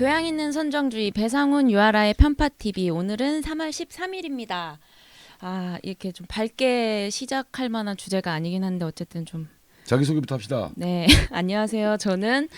교양 있는 선정주의 배상훈 유아라의 편파 TV 오늘은 3월 13일입니다. 아 이렇게 좀 밝게 시작할 만한 주제가 아니긴 한데 어쨌든 좀 자기소개부터 합시다. 네 안녕하세요. 저는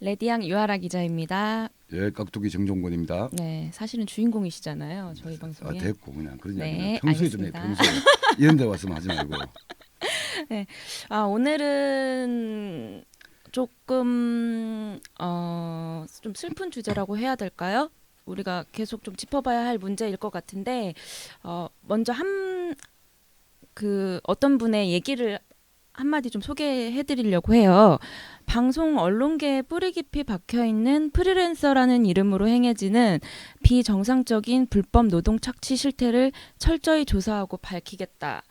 레디양 유아라 기자입니다. 예, 깍두기 정종건입니다. 네 사실은 주인공이시잖아요 저희 아, 방송에. 됐고 그냥 그런 네, 이야기는 평소에 좀 해. 알겠습니다. 평소에 이런 데 와서만 하지 말고. 아 오늘은 조금 어 좀 슬픈 주제라고 해야 될까요? 우리가 계속 좀 짚어봐야 할 문제일 것 같은데 어 먼저 한 그 어떤 분의 얘기를 한마디 좀 소개해 드리려고 해요. 방송 언론계에 뿌리 깊이 박혀 있는 프리랜서라는 이름으로 행해지는 비정상적인 불법 노동 착취 실태를 철저히 조사하고 밝히겠다.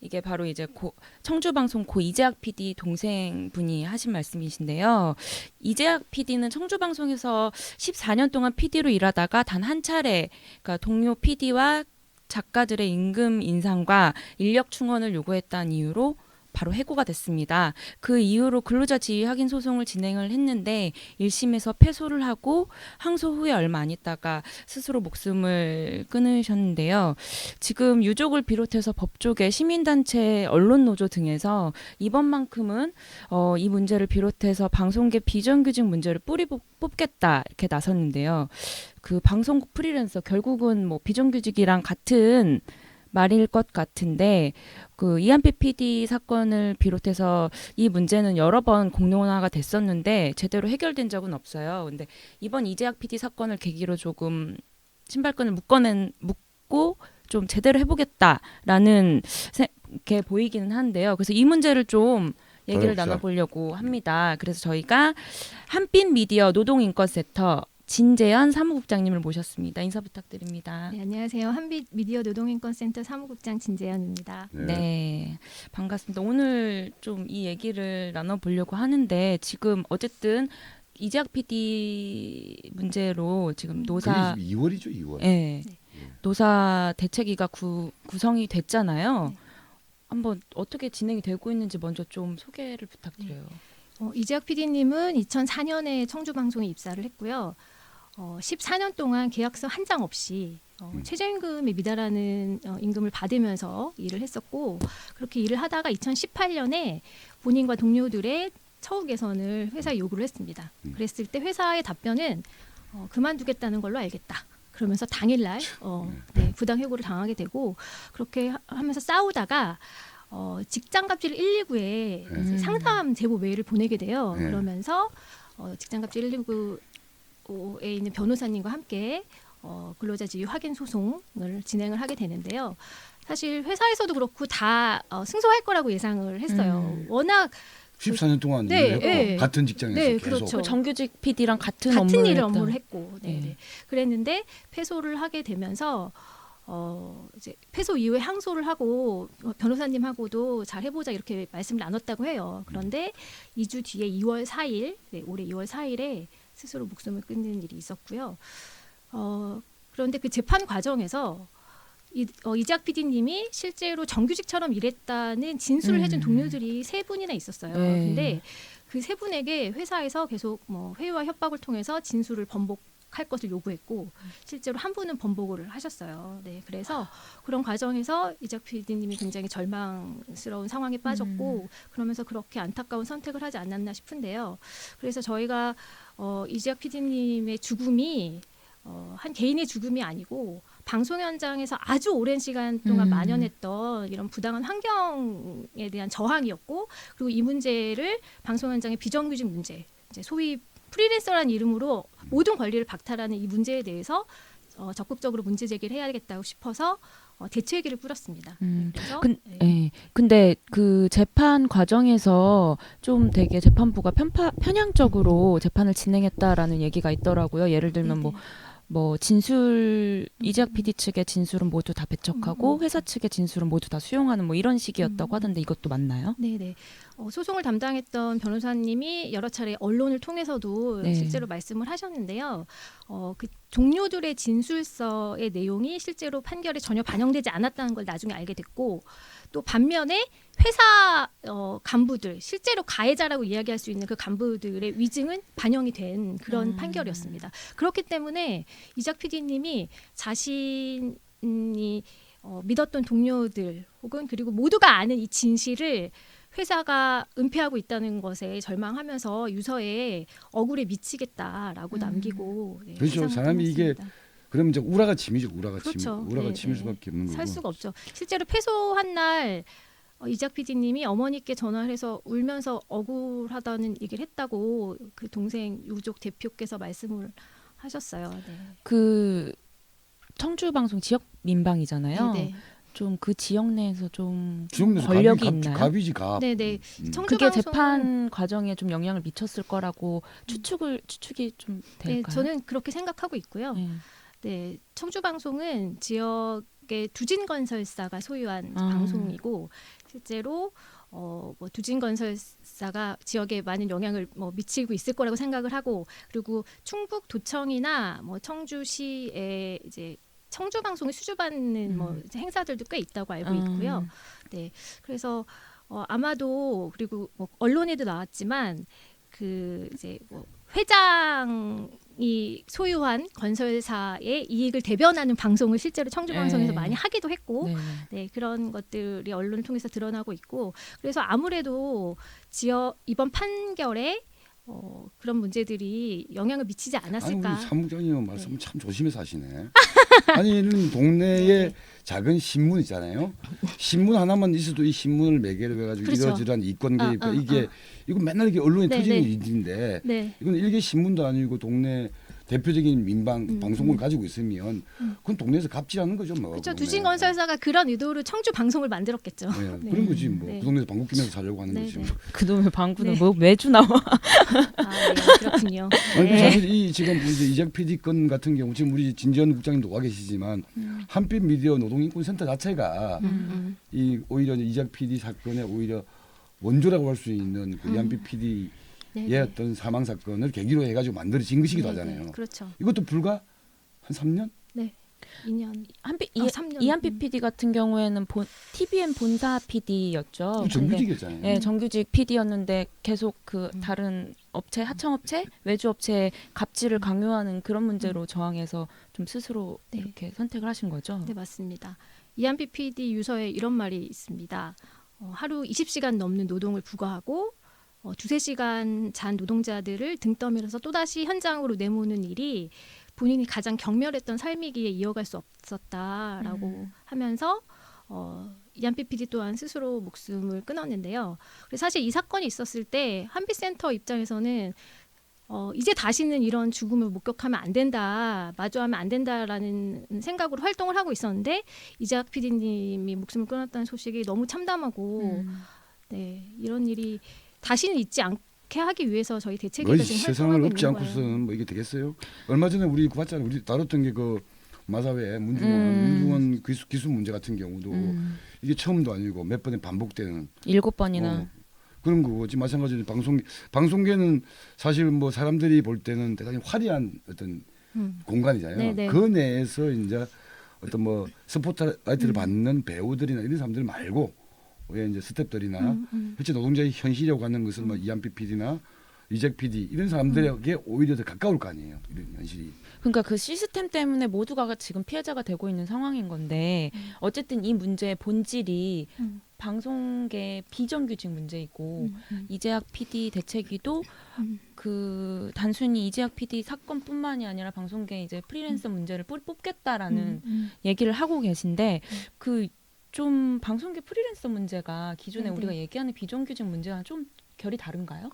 이게 바로 이제 고, 청주방송 고 이재학 PD 동생분이 하신 말씀이신데요. 이재학 PD는 청주방송에서 14년 동안 PD로 일하다가 단 한 차례 그러니까 동료 PD와 작가들의 임금 인상과 인력 충원을 요구했다는 이유로 바로 해고가 됐습니다. 그 이후로 근로자 지위 확인 소송을 진행을 했는데 1심에서 패소를 하고 항소 후에 얼마 안 있다가 스스로 목숨을 끊으셨는데요. 지금 유족을 비롯해서 법조계, 시민단체, 언론노조 등에서 이번만큼은 어, 이 문제를 비롯해서 방송계 비정규직 문제를 뿌리 뽑- 뽑겠다 이렇게 나섰는데요. 그 방송국 프리랜서 결국은 뭐 비정규직이랑 같은 말일 것 같은데 그 이한피 PD 사건을 비롯해서 이 문제는 여러 번 공론화가 됐었는데 제대로 해결된 적은 없어요. 근데 이번 이재학 PD 사건을 계기로 조금 신발끈을 묶어낸 묶고 좀 제대로 해보겠다라는 세- 게 보이기는 한데요. 그래서 이 문제를 좀 얘기를 그렇죠. 나눠보려고 합니다. 그래서 저희가 한빛 미디어 노동인권센터 진재현 사무국장님을 모셨습니다. 인사 부탁드립니다. 네, 안녕하세요. 한빛 미디어 노동인권센터 사무국장 진재현입니다. 네. 네, 반갑습니다. 오늘 좀 이 얘기를 나눠보려고 하는데 지금 어쨌든 이재학 PD 문제로 지금 노사 그게 2월이죠, 2월. 예. 네. 노사 대책위가 구, 구성이 됐잖아요. 네. 한번 어떻게 진행이 되고 있는지 먼저 좀 소개를 부탁드려요. 어, 이재학 PD님은 2004년에 청주 방송에 입사를 했고요. 어, 14년 동안 계약서 한 장 없이 어, 음. 최저임금에 미달하는 어, 임금을 받으면서 일을 했었고 그렇게 일을 하다가 2018년에 본인과 동료들의 처우 개선을 회사에 요구를 했습니다. 음. 그랬을 때 회사의 답변은 어, 그만두겠다는 걸로 알겠다. 그러면서 당일날 어, 네, 부당 해고를 당하게 되고 그렇게 하- 하면서 싸우다가 어, 직장갑질 119에 네. 상담 제보 메일을 보내게 돼요. 네. 그러면서 어, 직장갑질 119 에 있는 변호사님과 함께 어, 근로자 지위 확인 소송을 진행을 하게 되는데요. 사실 회사에서도 그렇고 다 어, 승소할 거라고 예상을 했어요. 음. 워낙 14년 동안 네, 일을 했고 네. 같은 직장에서 네, 계속. 그렇죠. 그 정규직 PD랑 같은, 같은 업무를 일을 했던- 업무를 했고, 네, 네. 네. 그랬는데 패소를 하게 되면서 어 이제 패소 이후에 항소를 하고 어, 변호사님하고도 잘 해보자 이렇게 말씀을 나눴다고 해요. 그런데 2주 뒤에 2월 4일, 네, 올해 2월 4일에 스스로 목숨을 끊는 일이 있었고요. 어 그런데 그 재판 과정에서 이, 어, 이작 PD님이 실제로 정규직처럼 일했다는 진술을 해준 음. 동료들이 세 분이나 있었어요. 네. 근데 그 세 분에게 회사에서 계속 뭐 회의와 협박을 통해서 진술을 번복 할 것을 요구했고 실제로 한 분은 번복을 하셨어요. 네, 그래서 그런 과정에서 이작 PD님이 굉장히 절망스러운 상황에 빠졌고 그러면서 그렇게 안타까운 선택을 하지 않았나 싶은데요. 그래서 저희가 어, 이작 PD님의 죽음이 어, 한 개인의 죽음이 아니고 방송 현장에서 아주 오랜 시간 동안 음. 만연했던 이런 부당한 환경에 대한 저항이었고 그리고 이 문제를 방송 현장의 비정규직 문제, 이제 소위 프리랜서라는 이름으로 모든 권리를 박탈하는 이 문제에 대해서 어, 적극적으로 문제 제기를 해야겠다고 싶어서 어, 대책위를 꾸렸습니다. 음. 그래서 근, 네. 예. 근데 그 재판 과정에서 좀 되게 재판부가 편파, 편향적으로 재판을 진행했다라는 얘기가 있더라고요. 예를 들면 뭐. 뭐 진술 이재학 PD 측의 진술은 모두 다 배척하고 음, 음. 회사 측의 진술은 모두 다 수용하는 뭐 이런 식이었다고 음. 하던데 이것도 맞나요? 네네. 어, 소송을 담당했던 변호사님이 여러 차례 언론을 통해서도 네. 실제로 말씀을 하셨는데요. 어, 그 종료들의 진술서의 내용이 실제로 판결에 전혀 반영되지 않았다는 걸 나중에 알게 됐고 또 반면에 회사 어, 간부들 실제로 가해자라고 이야기할 수 있는 그 간부들의 위증은 반영이 된 그런 음. 판결이었습니다. 그렇기 때문에 이작 PD님이 자신이 어, 믿었던 동료들 혹은 그리고 모두가 아는 이 진실을 회사가 은폐하고 있다는 것에 절망하면서 유서에 억울에 미치겠다라고 음. 남기고 네, 그렇죠. 세상을 사람이 이게. 그러면 이제 우라가 침이죠. 우라가 그렇죠. 침. 우라가 네, 침일 네. 수밖에 없는 거고. 살 수가 없죠. 실제로 패소한 날 어, 이작 PD님이 어머니께 전화를 해서 울면서 억울하다는 얘기를 했다고 그 동생 유족 대표께서 말씀을 하셨어요. 네. 그 청주 방송 지역 민방이잖아요. 네, 네. 좀그 지역 내에서 좀 지역 내에서 권력이 갑이, 있나요? 갑, 갑이지 갑. 네, 네. 음. 청주 그게 재판 과정에 좀 영향을 미쳤을 거라고 추측을 추측이 좀 네, 될까요? 저는 그렇게 생각하고 있고요. 네. 네, 청주 방송은 지역의 두진 건설사가 소유한 아. 방송이고 실제로 어, 뭐 두진 건설사가 지역에 많은 영향을 뭐 미치고 있을 거라고 생각을 하고 그리고 충북 도청이나 뭐 청주시에 이제 청주 방송에 수주받는 뭐 음. 이제 행사들도 꽤 있다고 알고 아. 있고요. 네, 그래서 어, 아마도 그리고 뭐 언론에도 나왔지만 그 이제 뭐 회장이 소유한 건설사의 이익을 대변하는 방송을 실제로 청주 방송에서 네. 많이 하기도 했고 네. 네, 그런 것들이 언론을 통해서 드러나고 있고 그래서 아무래도 지역 이번 판결에 어, 그런 문제들이 영향을 미치지 않았을까. 우리 사무장님 말씀 참 조심해서 하시네. 아니 이런 동네에 네. 작은 신문 있잖아요. 신문 하나만 있어도 이 신문을 매개로 해가지고 그렇죠. 이러저러한 이권 개입 아, 아, 이게 아. 이거 맨날 이게 언론에 네, 터지는 네. 일인데 네, 이건 일개 신문도 아니고 동네 대표적인 민방 음, 방송을 음. 가지고 있으면 음. 그건 동네에서 갑질하는 거죠 뭐. 그렇죠. 그거는. 두진 건설사가 그런 의도로 청주 방송을 만들었겠죠. 네, 네. 그런 거지 뭐. 네. 그 동네에서 방귀 끼면서 살려고 하는 네, 거지. 네. 뭐. 그놈의 방구는 네. 뭐 매주 나와. 아, 네, 그렇군요. 아니 네. 사실 이 지금 이제 이작 PD 건 같은 경우 지금 우리 진지현 국장님도 와 계시지만 음. 한빛 미디어 노동인권센터 자체가 음, 음. 이 오히려 이작 PD 사건에 오히려 원조라고 할 수 있는 그 음. 이한빛 PD 의 네, 네. 어떤 사망 사건을 계기로 해가지고 만들어진 것이기도 네, 하잖아요. 네, 그렇죠. 이것도 불과 한 3년? 2년. 한피 아, 이. 이한피 음. PD 같은 경우에는 본, TVN 본사 PD였죠. 정규직이었잖아요. 예, 정규직 PD였는데 계속 그 음. 다른 업체, 하청업체, 외주업체에 갑질을 강요하는 그런 문제로 저항해서 좀 스스로 네. 이렇게 선택을 하신 거죠. 네, 맞습니다. 이한피 PD 유서에 이런 말이 있습니다. 어, 하루 20시간 넘는 노동을 부과하고 어, 두세 시간 잔 노동자들을 등 떠밀어서 또다시 현장으로 내모는 일이 본인이 가장 경멸했던 삶이기에 이어갈 수 없었다라고 음. 하면서 어, 이한피 PD 또한 스스로 목숨을 끊었는데요. 그래서 사실 이 사건이 있었을 때 한빛센터 입장에서는 어, 이제 다시는 이런 죽음을 목격하면 안 된다, 마주하면 안 된다라는 생각으로 활동을 하고 있었는데 이재학 PD님이 목숨을 끊었다는 소식이 너무 참담하고 음. 네 이런 일이 다시는 있지 않게 하기 위해서 저희 뭐 대책위가 지금 세상을 활동하고 없지 있는 거예요. 않고서는 뭐 이게 되겠어요? 얼마 전에 우리 그 봤잖아요. 우리 다뤘던 게 그 마사회 문중원 음. 문중원 기수, 기수 문제 같은 경우도 음. 이게 처음도 아니고 몇 번에 반복되는 일곱 번이나 어, 그런 거고 지금 마찬가지로 방송 방송계는 사실 뭐 사람들이 볼 때는 대단히 화려한 어떤 음. 공간이잖아요. 네, 네. 그 내에서 이제 어떤 뭐 스포트라이트를 음. 받는 배우들이나 이런 사람들 말고 왜 이제 스탭들이나 음, 음. 실제 노동자의 현실이라고 하는 것은 뭐 이한피 PD나 이잭 PD 이런 사람들에게 오히려 더 가까울 거 아니에요. 이런 현실이. 그러니까 그 시스템 때문에 모두가 지금 피해자가 되고 있는 상황인 건데 음. 어쨌든 이 문제의 본질이 음. 방송계 비정규직 문제이고 음, 음. 이재학 PD 대책위도 음. 그 단순히 이재학 PD 사건뿐만이 아니라 방송계 이제 프리랜서 문제를 뿌리 뽑겠다라는 음, 음. 얘기를 하고 계신데 음. 그 좀 방송계 프리랜서 문제가 기존에 네, 우리가 네. 얘기하는 비정규직 문제랑 좀 결이 다른가요?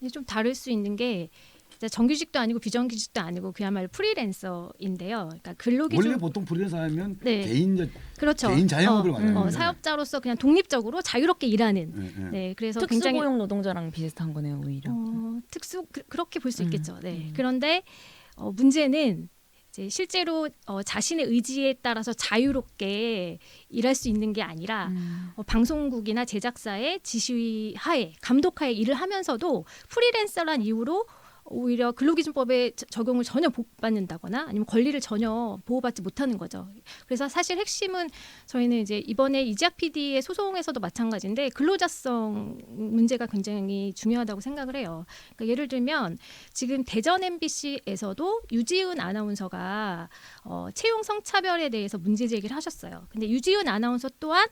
이게 좀 다를 수 있는 게 진짜 정규직도 아니고 비정규직도 아니고 그야말로 프리랜서인데요. 그러니까 근로기준 원래 보통 프리랜서 하면 네. 개인 그렇죠. 개인 자영업을 어, 말하는 어, 거예요. 사업자로서 그냥 독립적으로 자유롭게 일하는. 예, 예. 네, 그래서 굉장히 특수고용 노동자랑 비슷한 거네요 오히려. 어, 특수 그, 렇게 볼 수 음, 있겠죠. 네. 음. 그런데 어, 문제는 이제 실제로 어, 자신의 의지에 따라서 자유롭게 일할 수 있는 게 아니라 음. 어, 방송국이나 제작사의 지시 하에 감독하에 일을 하면서도 프리랜서란 이유로 오히려 근로기준법에 저- 적용을 전혀 못 받는다거나 아니면 권리를 전혀 보호받지 못하는 거죠. 그래서 사실 핵심은 저희는 이제 이번에 이지학 PD의 소송에서도 마찬가지인데 근로자성 문제가 굉장히 중요하다고 생각을 해요. 그러니까 예를 들면 지금 대전 MBC에서도 유지은 아나운서가 어, 채용 성차별에 대해서 문제 제기를 하셨어요. 근데 유지은 아나운서 또한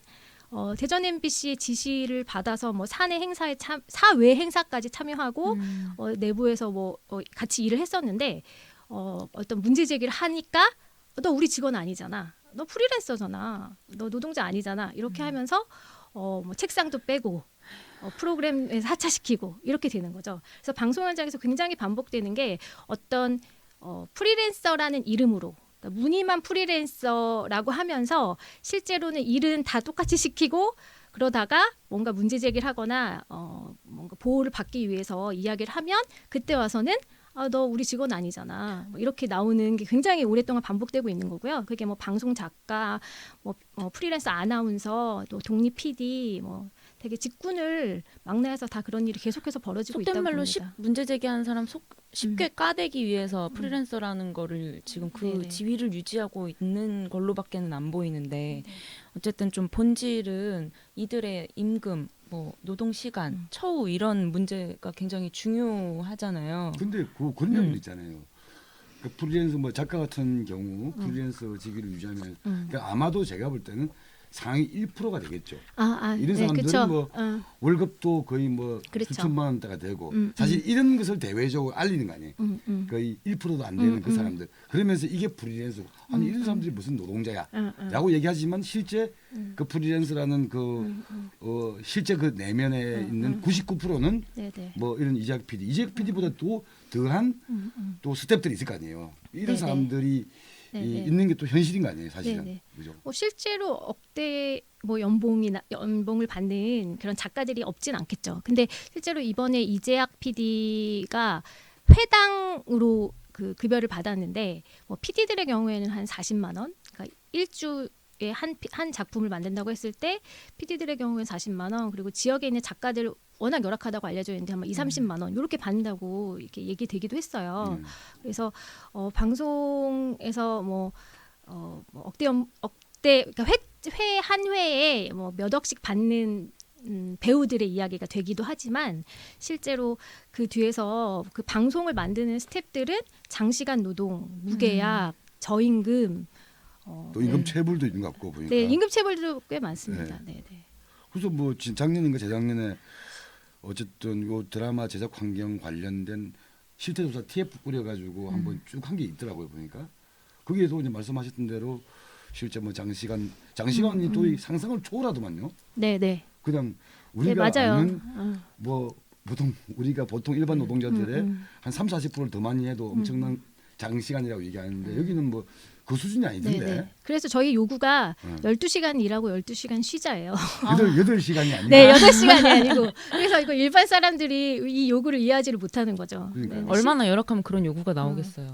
어, 대전 MBC의 지시를 받아서 뭐 사내 행사에 참 사외 행사까지 참여하고 음. 어, 내부에서 뭐 어, 같이 일을 했었는데 어, 어떤 문제 제기를 하니까 너 우리 직원 아니잖아. 너 프리랜서잖아. 너 노동자 아니잖아. 이렇게 하면서 어, 뭐 책상도 빼고 어, 프로그램에서 하차시키고 이렇게 되는 거죠. 그래서 방송 현장에서 굉장히 반복되는 게 어떤 어, 프리랜서라는 이름으로 무늬만 프리랜서라고 하면서 실제로는 일은 다 똑같이 시키고 그러다가 뭔가 문제 제기를 하거나 어, 뭔가 보호를 받기 위해서 이야기를 하면 그때 와서는 아, 너 우리 직원 아니잖아. 뭐 이렇게 나오는 게 굉장히 오랫동안 반복되고 있는 거고요. 그게 뭐 방송 작가, 뭐, 뭐 프리랜서 아나운서, 또 독립 PD, 뭐 되게 직군을 막내에서 다 그런 일이 계속해서 벌어지고 있다고 속된 말로 봅니다. 쉽, 문제 제기하는 사람 속 쉽게 까대기 위해서 프리랜서라는 거를 지금 그 네네. 지위를 유지하고 있는 걸로밖에는 안 보이는데 네. 어쨌든 좀 본질은 이들의 임금, 뭐 노동 시간, 음. 처우 이런 문제가 굉장히 중요하잖아요. 근데 그 경우도 음. 있잖아요. 그 프리랜서 뭐 작가 같은 경우 프리랜서 직위를 유지하면 음. 그러니까 아마도 제가 볼 때는 상위 1%가 되겠죠. 아, 아, 이런 네, 사람들은 그쵸. 뭐 어, 월급도 거의 뭐 그렇죠. 수천만 원대가 되고 음, 사실 이런 것을 대외적으로 알리는 거 아니에요. 음, 음. 거의 1%도 안 되는 음, 그 음. 사람들. 그러면서 이게 프리랜서. 아니 음, 이런 음. 사람들이 무슨 노동자야? 음, 음. 라고 얘기하지만 실제 음. 그 프리랜서라는 그 음, 음. 어, 실제 그 내면에 음, 있는 음. 99%는 네, 네. 뭐 이런 이재학 PD, 이재학 PD보다 또 더한 음, 음. 또 스텝들이 있을 거 아니에요. 이런. 사람들이 네, 이, 네. 있는 게 또 현실인 거 아니에요, 사실은. 네 네. 그죠? 뭐 실제로 억대 뭐 연봉이나 연봉을 받는 그런 작가들이 없진 않겠죠. 근데 실제로 이번에 이재학 PD가 회당으로 그 급여를 받았는데 뭐 PD들의 경우에는 한 40만 원, 그러니까 일주에 한, 피- 한 작품을 만든다고 했을 때 PD들의 경우에 40만 원, 그리고 지역에 있는 작가들 워낙 열악하다고 알려져 있는데 한 2, 30만 원 이렇게 받는다고 이렇게 얘기되기도 했어요. 음. 그래서 어, 방송에서 뭐, 어, 뭐 억대 연, 억대 그러니까 회한 회에 뭐 몇 억씩 받는 음, 배우들의 이야기가 되기도 하지만 실제로 그 뒤에서 그 방송을 만드는 스탭들은 장시간 노동, 무계약, 저임금 어, 또 임금 네. 체불도 있는 것 같고 보니까. 네, 임금 체불도 꽤 많습니다. 네, 네. 그래서 뭐 진- 작년인가 재작년에 어쨌든 요 드라마 제작 환경 관련된 실태 조사 TF 꾸려가지고 음. 한번 쭉 한 게 있더라고요 보니까 거기에서 이제 말씀하셨던 대로 실제 뭐 장시간 장시간이 음, 또 음. 이 상상을 초월하더만요. 네, 네. 그냥 네, 우리가 맞아요. 아는 어. 뭐 보통 우리가 보통 일반 노동자들의. 한 3, 40%를 더 많이 해도 엄청난 장시간이라고 얘기하는데 여기는 뭐 그 수준이 네, 아니던데. 네. 그래서 저희 요구가 응. 12시간 일하고 12시간 쉬자예요. 여덟 여덟 시간이 아니라. 네, 여덟 시간이 아니고. 그래서 이거 일반 사람들이 이 요구를 이해하지를 못하는 거죠. 그러니까요. 네, 얼마나 열악하면 그런 요구가 나오겠어요.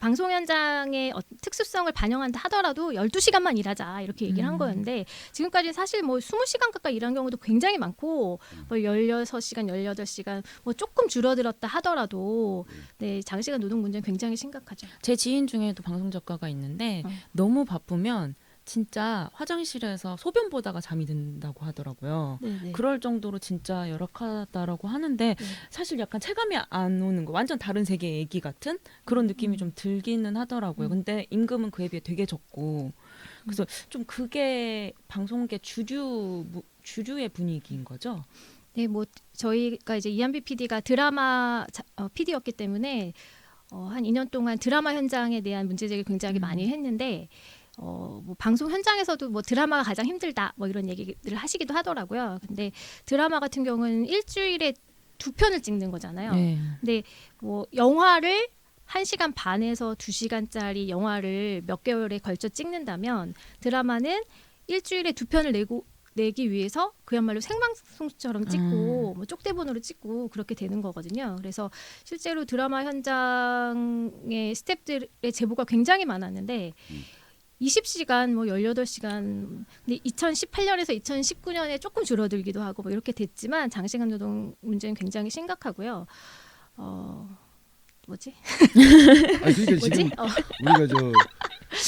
방송 현장의 어, 특수성을 반영한다 하더라도 12시간만 일하자 이렇게 얘기를 한 음. 거였는데 지금까지 사실 뭐 20시간 가까이 일한 경우도 굉장히 많고 뭐 16시간, 18시간 뭐 조금 줄어들었다 하더라도 네, 장시간 노동 문제는 굉장히 심각하죠. 제 지인 중에도 방송 작가가 있는데 어. 너무 바쁘면 진짜 화장실에서 소변 보다가 잠이 든다고 하더라고요. 네, 네. 그럴 정도로 진짜 열악하다라고 하는데 네. 사실 약간 체감이 안 오는 거 완전 다른 세계의 얘기 같은 그런 느낌이 좀 들기는 하더라고요. 음. 근데 임금은 그에 비해 되게 적고 그래서 좀 그게 방송계 주류 무- 주류의 분위기인 거죠. 네, 뭐 저희가 이제 이한비 PD가 드라마 자, 어, PD였기 때문에 어, 한 2년 동안 드라마 현장에 대한 문제 제기를 굉장히 음. 많이 했는데 어, 뭐 방송 현장에서도 뭐 드라마가 가장 힘들다 뭐 이런 얘기를 하시기도 하더라고요. 근데 드라마 같은 경우는 일주일에 두 편을 찍는 거잖아요. 네. 근데 뭐 영화를 1시간 반에서 2시간짜리 영화를 몇 개월에 걸쳐 찍는다면 드라마는 일주일에 두 편을 내고 내기 위해서 그야말로 생방송처럼 찍고 뭐 쪽대본으로 찍고 그렇게 되는 거거든요. 그래서 실제로 드라마 현장의 스탭들의 제보가 굉장히 많았는데 음. 20시간 뭐 18시간 근데 2018년에서 2019년에 조금 줄어들기도 하고 뭐 이렇게 됐지만 장시간 노동 문제는 굉장히 심각하고요. 어 뭐지? 아니 그러니까 뭐지? 지금 어, 우리가 저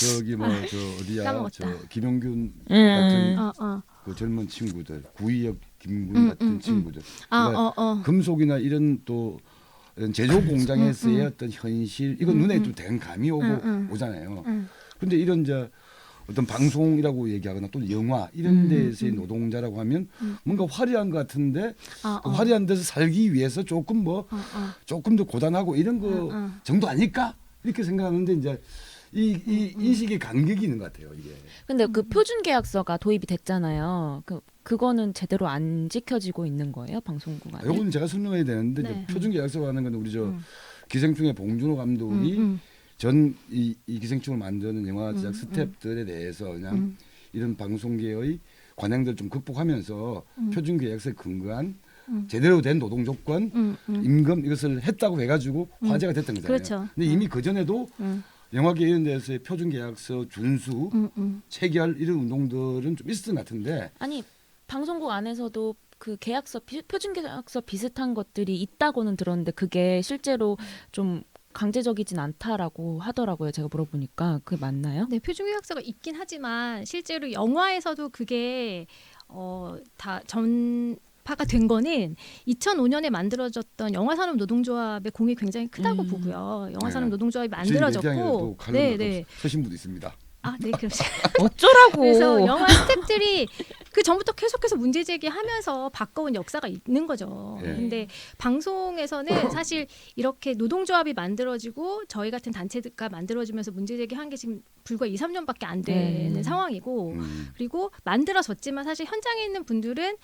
저기 뭐저 어디야 까먹었다. 저 김용균 음. 같은 어, 어. 그 젊은 친구들 구이역 김군 음, 같은 음, 음. 친구들 아, 그러니까 어, 어. 금속이나 이런 또 이런 제조 공장에서의 음, 음. 어떤 현실 이건 음, 눈에 음. 좀 대한 감이 오고 음, 음. 오잖아요. 음. 근데 이런 저 어떤 방송이라고 얘기하거나 또 영화 이런 음, 데서의 음. 노동자라고 하면 음. 뭔가 화려한 것 같은데 아, 그 어. 화려한 데서 살기 위해서 조금 뭐 어, 어. 조금 더 고단하고 이런 거 음, 음. 정도 아닐까 이렇게 생각하는데 이제 이, 이 음, 음. 인식의 간격이 있는 것 같아요 이게. 근데 그 음. 표준 계약서가 도입이 됐잖아요. 그 그거는 제대로 안 지켜지고 있는 거예요, 방송국 아, 안에? 요거는 제가 설명해야 되는데 네. 이제 표준 계약서가 하는 건 우리 저 음. 기생충의 봉준호 감독이 음, 전이 기생충을 만드는 영화 제작 음, 스태프들에 대해서 그냥 음. 이런 방송계의 관행들 좀 극복하면서 음. 표준 계약서에 근거한 음. 제대로 된 노동 조건, 음, 음. 임금 이것을 했다고 해가지고 음. 화제가 됐던 거잖아요. 그렇죠. 근데 이미 그 전에도 음, 영화계 이런 데서의 표준 계약서 준수, 음, 음. 체결 이런 운동들은 좀 있었던 것 같은데 아니 방송국 안에서도 그 계약서 비- 표준 계약서 비슷한 것들이 있다고는 들었는데 그게 실제로 좀 강제적이진 않다라고 하더라고요. 제가 물어보니까 그게 맞나요? 네, 표준 계약서가 있긴 하지만 실제로 영화에서도 그게 어, 다 전파가 된 거는 2005년에 만들어졌던 영화산업 노동조합의 공이 굉장히 크다고 음. 보고요. 영화산업 네. 노동조합이 만들어졌고, 네, 또 네. 쓰신 분도 있습니다. 아, 네, 그렇죠. 어쩌라고? 그래서 영화 스태프들이 그 전부터 계속해서 문제 제기하면서 바꿔온 역사가 있는 거죠. 예. 근데 방송에서는 사실 이렇게 노동조합이 만들어지고 저희 같은 단체가 만들어지면서 문제 제기한 게 지금 불과 2, 3년밖에 안 되는 네. 상황이고 음. 그리고 만들어졌지만 사실 현장에 있는 분들은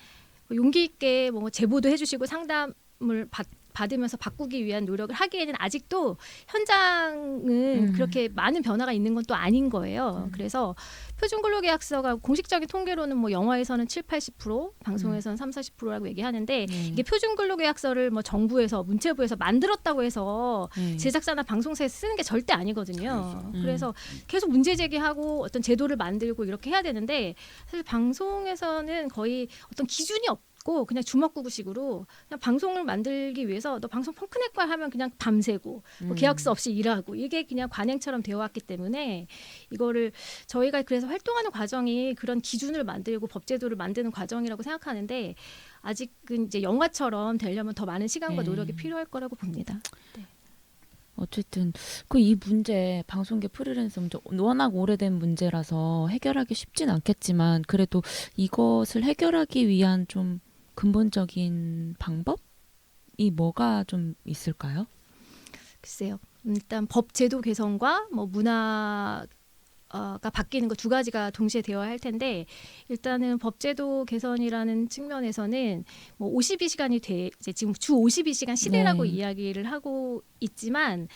뭐 용기 있게 뭐 제보도 해주시고 상담 을 받, 받으면서 바꾸기 위한 노력을 하기에는 아직도 현장은 음. 그렇게 많은 변화가 있는 건 또 아닌 거예요. 음. 그래서 표준 근로계약서가 공식적인 통계로는 뭐 영화에서는 7, 80%, 방송에서는 3, 40%라고 얘기하는데 네. 이게 표준 근로계약서를 뭐 정부에서 문체부에서 만들었다고 해서 네. 제작사나 방송사에 쓰는 게 절대 아니거든요. 그렇죠. 음. 그래서 계속 문제 제기하고 어떤 제도를 만들고 이렇게 해야 되는데 사실 방송에서는 거의 어떤 기준이 없 고 그냥 주먹구구식으로 그냥 방송을 만들기 위해서 너 방송 거야 하면 그냥 밤새고 뭐 음. 계약서 없이 일하고 이게 그냥 관행처럼 되어 왔기 때문에 이거를 저희가 그래서 활동하는 과정이 그런 기준을 만들고 법제도를 만드는 과정이라고 생각하는데 아직은 이제 영화처럼 되려면 더 많은 시간과 네. 노력이 필요할 거라고 봅니다. 어쨌든 그 이 문제 방송계 프리랜서 문제 워낙 오래된 문제라서 해결하기 쉽진 않겠지만 그래도 이것을 해결하기 위한 좀 근본적인 방법이 뭐가 좀 있을까요? 글쎄요. 일단 법 제도 개선과 뭐 문화 가 바뀌는 거 두 가지가 동시에 되어야 할 텐데 일단은 법 제도 개선이라는 측면에서는 뭐 52시간이 돼 이제 지금 주 52시간 시대라고 네. 이야기를 하고 있지만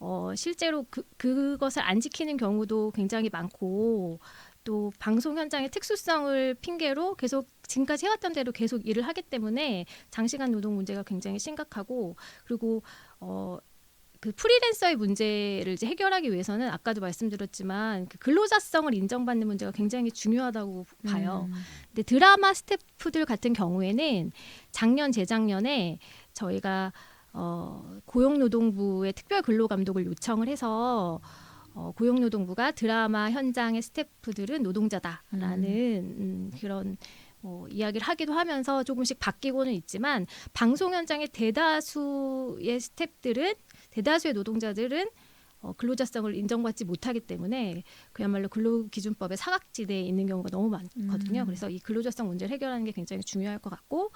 어 실제로 그 그것을 안 지키는 경우도 굉장히 많고 또 방송 현장의 특수성을 핑계로 계속 지금까지 해왔던 대로 계속 일을 하기 때문에 장시간 노동 문제가 굉장히 심각하고 그리고 어, 그 프리랜서의 문제를 이제 해결하기 위해서는 아까도 말씀드렸지만 그 근로자성을 인정받는 문제가 굉장히 중요하다고 봐요. 음. 근데 드라마 스태프들 같은 경우에는 작년 재작년에 저희가 어, 고용노동부의 특별 근로감독을 요청을 해서 어, 고용노동부가 드라마 현장의 스태프들은 노동자다라는 음, 그런 뭐 이야기를 하기도 하면서 조금씩 바뀌고는 있지만 방송 현장의 대다수의 스태프들은 대다수의 노동자들은 어, 근로자성을 인정받지 못하기 때문에 그야말로 근로기준법의 사각지대에 있는 경우가 너무 많거든요. 음. 그래서 이 근로자성 문제를 해결하는 게 굉장히 중요할 것 같고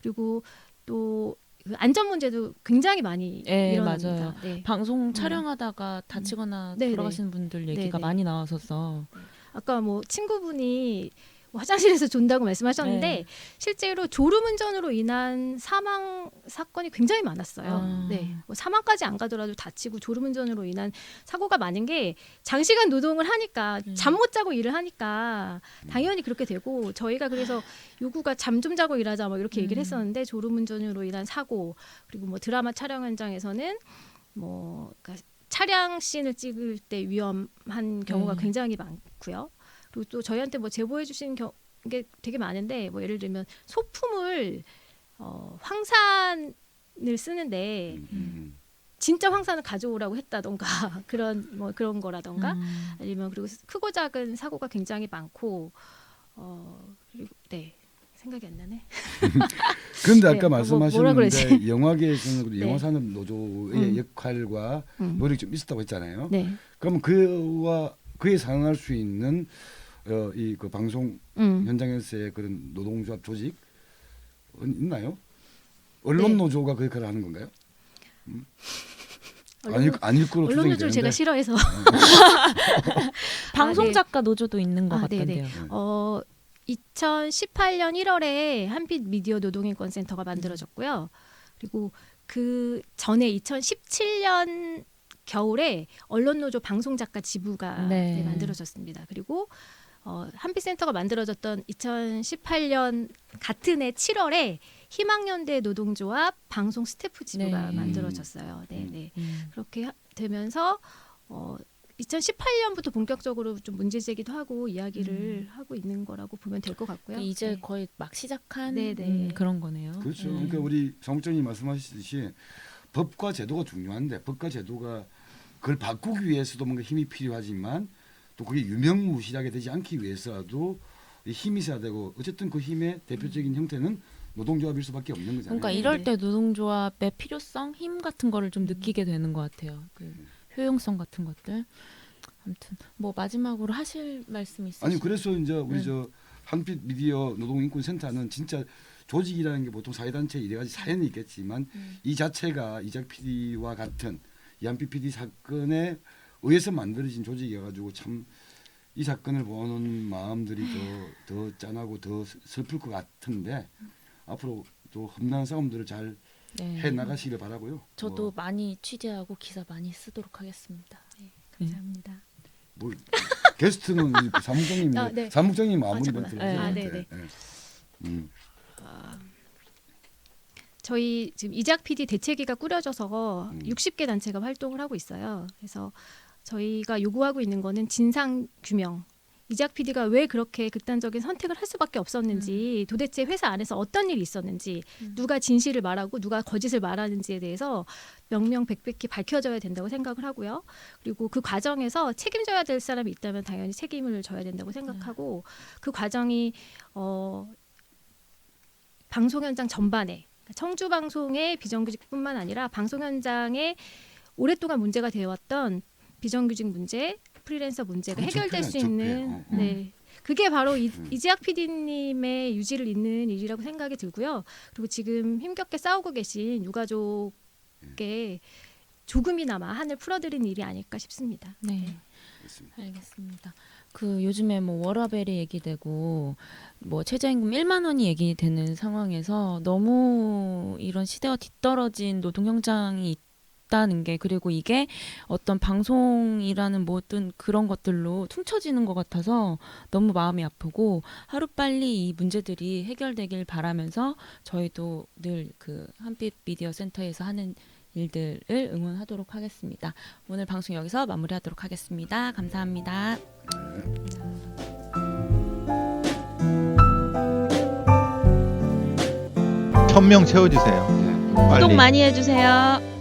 그리고 또 그 안전 문제도 굉장히 많이 예, 일어납니다. 맞아요. 네. 방송 촬영하다가 다치거나 네, 돌아가시는 분들 얘기가 네, 네. 많이 나왔었어. 아까 뭐 친구분이 뭐 화장실에서 존다고 말씀하셨는데 네. 실제로 졸음 운전으로 인한 사망 사건이 굉장히 많았어요. 아. 네, 뭐 사망까지 안 가더라도 다치고 졸음 운전으로 인한 사고가 많은 게 장시간 노동을 하니까 음. 잠못 자고 일을 하니까 당연히 그렇게 되고 저희가 그래서 요구가 잠 좀 자고 일하자 뭐 이렇게 얘기를 음. 했었는데 졸음 운전으로 인한 사고 그리고 뭐 드라마 촬영 현장에서는 뭐 그러니까 차량 씬을 찍을 때 위험한 경우가 네. 굉장히 많고요. 그리고 또 저희한테 뭐 제보해 주신 겨, 게 되게 많은데 뭐 예를 들면 소품을 어, 황산에 쓰는데 음, 음. 진짜 황산을 가져오라고 했다던가 그런 뭐 그런 거라던가 음. 아니면 그리고 크고 작은 사고가 굉장히 많고 어 그리고 네 생각이 안 나네. 그런데 네, 아까 뭐, 뭐라 말씀하셨는데 그러지? 영화계에서는 네. 영화산업 노조의 음. 역할과 음. 노력이 좀 있었다고 했잖아요. 네. 그러면 그와 그에 상응할 수 있는 어, 이그 방송 음. 현장에서의 그런 노동조합 조직 있나요? 언론 네. 노조가 그 역할을 하는 건가요? 음? 언론- 아닐 아닐 거로 언론 노조를 제가. 싫어해서 방송 네. 작가 노조도 있는 것 아, 네네. 같던데요. 어 2018년 1월에 한빛 미디어 노동인권 센터가 만들어졌고요. 그리고 그 전에 2017년 겨울에 언론 노조 방송 작가 지부가 네. 네, 만들어졌습니다. 그리고 어, 한빛센터가 만들어졌던 2018년 같은 해 7월에 희망연대 노동조합 방송 스태프 지부가 네. 만들어졌어요. 네, 음. 네. 음. 그렇게 하- 되면서 어 2018년부터 본격적으로 좀 문제 제기도 하고 이야기를 하고 있는 거라고 보면 될 것 같고요. 이제 네. 거의 막 시작한 네, 네. 음, 그런 거네요. 그렇죠. 네. 그러니까 우리 사무장님 말씀하셨듯이 법과 제도가 중요한데 법과 제도가 그걸 바꾸기 위해서도 뭔가 힘이 필요하지만 또 그게 유명무실하게 되지 않기 위해서라도 이 힘이 있어야 되고 어쨌든 그 힘의 대표적인 형태는 노동조합일 수밖에 없는 거잖아요. 그러니까 네, 이럴 네. 때 노동조합의 필요성, 힘 같은 거를 좀 느끼게 되는 것 같아요. 그 효용성 같은 것들. 아무튼 뭐 마지막으로 하실 말씀 있으세요? 아니 그래서 이제 우리 네. 저 한빛 미디어 노동인권센터는 진짜 조직이라는 게 보통 사회단체 여러 가지 사연이 있겠지만 음. 이 자체가 이작 PD와 같은 이한빛 PD 사건에 의해서 만들어진 조직이어가지고 참 이 사건을 보는 마음들이 더, 더 짠하고 더 슬플 것 같은데 앞으로 또 험난한 싸움들을 잘 네. 해 나가시길 바라고요. 저도 뭐, 많이 취재하고 기사 많이 쓰도록 하겠습니다. 감사합니다. 뭐 게스트는 이 사무장님, 아, 네. 사무장님 마무리 아, 네. 해야 아, 되는데. 네네. 예. 음. 저희 지금 이작 PD 대책위가 꾸려져서 음. 60개 단체가 활동을 하고 있어요. 그래서 저희가 요구하고 있는 거는 진상 규명. 이작 PD가 왜 그렇게 극단적인 선택을 할 수밖에 없었는지, 도대체 회사 안에서 어떤 일이 있었는지, 음. 누가 진실을 말하고 누가 거짓을 말하는지에 대해서 명명백백히 밝혀져야 된다고 생각을 하고요. 그리고 그 과정에서 책임져야 될 사람이 있다면 당연히 책임을 져야 된다고 생각하고 그 과정이 어 방송 현장 전반에 그러니까 청주 방송의 비정규직뿐만 아니라 방송 현장에 오랫동안 문제가 되어왔던 비정규직 문제, 프리랜서 문제가 해결될 수. 있는 어, 어. 네. 그게 바로 이, 음. 이지학 PD님의 유지를 잇는 일이라고 생각이 들고요. 그리고 지금 힘겹게 싸우고 계신 유가족께 조금이나마 한을 풀어드린 일이 아닐까 싶습니다. 네. 그렇습니다. 알겠습니다. 그 요즘에 뭐 워라벨이 얘기되고 뭐 최저임금 1만 원이 얘기되는 상황에서 너무 이런 시대와 뒤떨어진 노동 현장이 있다는 게 그리고 이게 어떤 방송이라는 뭐든 그런 것들로 퉁쳐지는 것 같아서 너무 마음이 아프고 하루빨리 이 문제들이 해결되길 바라면서 저희도 늘 그 한빛 미디어 센터에서 하는 일들을 응원하도록 하겠습니다. 오늘 방송 여기서 마무리하도록 하겠습니다. 감사합니다. 천명 채워주세요. 네. 구독 많이 해주세요.